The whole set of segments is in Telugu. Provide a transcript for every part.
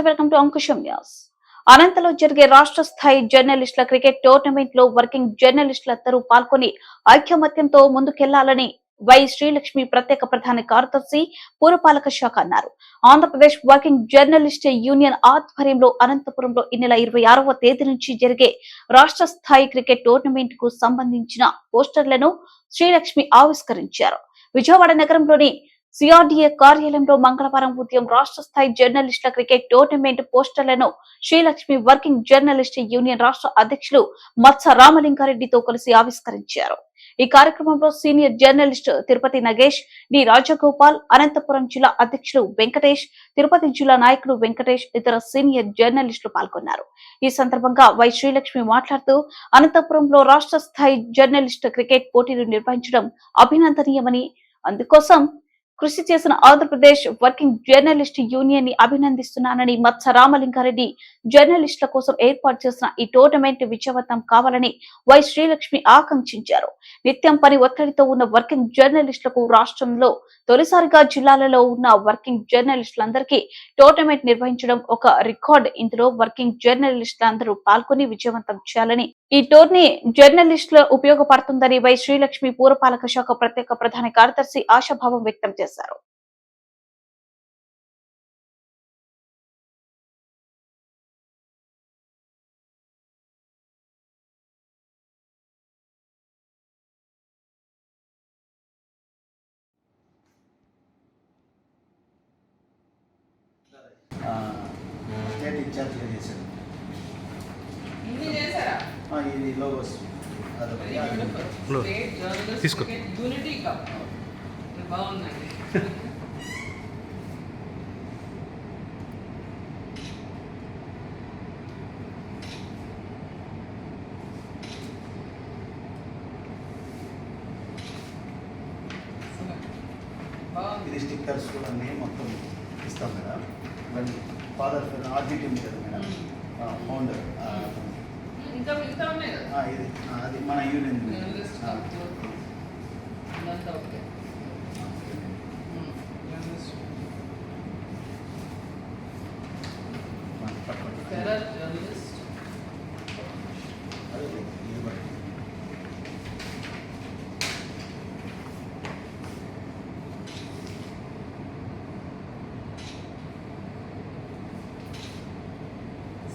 నమస్తే వెల్కమ్ టు అంకుశం న్యూస్ అనంతలో జరిగే రాష్ట్ర స్థాయి జర్నలిస్టుల క్రికెట్ టోర్నమెంట్లో వర్కింగ్ జర్నలిస్టులందరూ పాల్గొని ఐక్యమత్యంతో ముందుకెళ్ళాలని వై శ్రీలక్ష్మి ప్రత్యేక ప్రధాన కార్యదర్శి పురపాలక శాఖ అన్నారు. ఆంధ్రప్రదేశ్ వర్కింగ్ జర్నలిస్ట్ యూనియన్ ఆధ్వర్యంలో అనంతపురంలో ఈ నెల ఇరవై ఆరవ తేదీ నుంచి జరిగే రాష్ట్ర స్థాయి క్రికెట్ టోర్నమెంట్కు సంబంధించిన పోస్టర్లను శ్రీలక్ష్మి ఆవిష్కరించారు. విజయవాడ నగరంలోని సిఆర్డీఏ కార్యాలయంలో మంగళవారం ఉదయం రాష్ట్ర స్థాయి జర్నలిస్టుల క్రికెట్ టోర్నమెంట్ పోస్టర్లను శ్రీలక్ష్మి వర్కింగ్ జర్నలిస్ట్ యూనియన్ రాష్ట్ర అధ్యక్షులు మత్స రామలింగారెడ్డితో కలిసి ఆవిష్కరించారు. ఈ కార్యక్రమంలో senior journalist Tirupati Nagesh D Rajagopal Anantapuram జిల్లా అధ్యక్షులు వెంకటేష్ తిరుపతి జిల్లా నాయకుడు వెంకటేష్ ఇతర సీనియర్ జర్నలిస్టులు పాల్గొన్నారు. ఈ సందర్భంగా వై శ్రీలక్ష్మి మాట్లాడుతూ అనంతపురంలో రాష్ట్ర స్థాయి జర్నలిస్ట్ క్రికెట్ పోటీలు నిర్వహించడం అభినందనీయమని అందుకోసం కృషి చేసిన ఆంధ్రప్రదేశ్ వర్కింగ్ జర్నలిస్ట్ యూనియన్ని అభినందిస్తున్నానని మత్స రామలింగారెడ్డి జర్నలిస్టుల కోసం ఏర్పాటు చేసిన ఈ టోర్నమెంట్ విజయవంతం కావాలని వై శ్రీలక్ష్మి ఆకాంక్షించారు. నిత్యం పని ఒత్తిడితో ఉన్న వర్కింగ్ జర్నలిస్టులకు రాష్ట్రంలో తొలిసారిగా జిల్లాలలో ఉన్న వర్కింగ్ జర్నలిస్టులందరికీ టోర్నమెంట్ నిర్వహించడం ఒక రికార్డ్. ఇందులో వర్కింగ్ జర్నలిస్టులందరూ పాల్గొని విజయవంతం చేయాలని ఈ టోర్నీ జర్నలిస్టుల ఉపయోగపడుతుందని వై శ్రీలక్ష్మి పూరపాలక శాఖ ప్రత్యేక ప్రధాన కార్యదర్శి ఆశాభావం వ్యక్తం చేశారు. ఆ, స్టేట్ ఇన్ఛార్జ్గా చేశారా? ఆ, ఇది లోగోస్. అదొకటి. తీసుకో. యూనిటీ కప్ బాగుందండి. బాగుంది. ఇది స్టిక్కర్స్ కూడా అన్నీ మొత్తం ఇస్తాం మేడం మళ్ళీ ఫాదర్ ఆర్జిట్ ఉంది కదా మేడం? ఫౌండర్ ఇది. అది మన యూనియన్ జర్నలిస్ట్ ఆ, కప్ ఇదంతా ఓకే ఉమ్, జర్నలిస్ట్ మన పక్కన. ఫెడరల్ జర్నలిస్ట్ అదే, ఇది కూడా.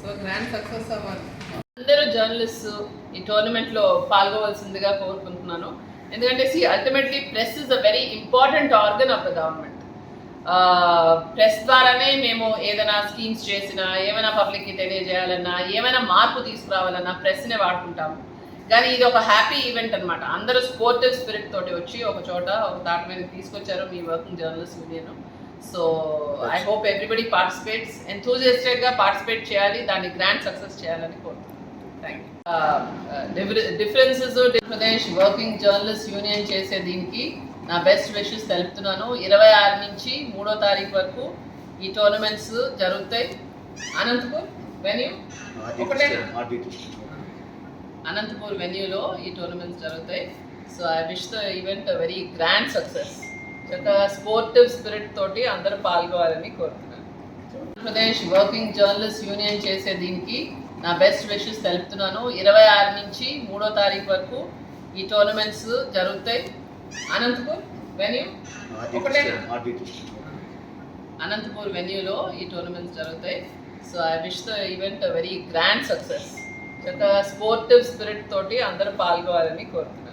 సో గ్రాండ్ సక్సెస్ అవ్వాలి అందరూ జర్నలిస్ట్ ఈ టోర్నమెంట్లో పాల్గొవలసిందిగా కోరుకుంటున్నాను. ఎందుకంటే see ultimately press is a very important organ of the government press ద్వారానే మేము ఏదైనా స్కీమ్స్ చేసినా ఏమైనా పబ్లిక్కి తెలియజేయాలన్నా ఏమైనా మార్పు తీసుకురావాలన్నా ప్రెస్నే వాడుకుంటాము. కానీ ఇది ఒక హ్యాపీ ఈవెంట్ అన్నమాట. అందరూ స్పోర్టివ్ స్పిరిట్ తోటి వచ్చి ఒక చోట ఒక దాటి మీద తీసుకొచ్చారు మీ working journalist union so I hope everybody పార్టిసిపేట్స్గా participate చేయాలి దాన్ని గ్రాండ్ సక్సెస్ చేయాలని కోరుతున్నాను. Differences Andhra Pradesh working journalist union చేసే దీనికి నా బెస్ట్ విషెస్ తెలుపుతున్నాను. ఇరవై ఆరు నుంచి మూడో తారీఖు వరకు ఈ టోర్నమెంట్స్ జరుగుతాయి. అనంతపూర్ వెన్యూ. అనంతపూర్ వెన్యూలో ఈ టోర్నమెంట్స్ జరుగుతాయి. So I wish the event very grand success చక్కగా స్పోర్టివ్ స్పిరిట్ తోటి అందరూ పాల్గొవాలని కోరుతున్నాను. ఆంధ్రప్రదేశ్ వర్కింగ్ జర్నలిస్ట్ యూనియన్ చేసే దీనికి నా బెస్ట్ విషెస్ తెలుపుతున్నాను. ఇరవై ఆరు నుంచి మూడో తారీఖు వరకు ఈ టోర్నమెంట్స్ జరుగుతాయి. అనంతపూర్ వెన్యూ. అనంతపూర్ వెన్యూలో ఈ టోర్నమెంట్స్ జరుగుతాయి. So I wish the event very grand success చక్కగా స్పోర్టివ్ స్పిరిట్ తోటి అందరూ పాల్గొవాలని కోరుతున్నాను.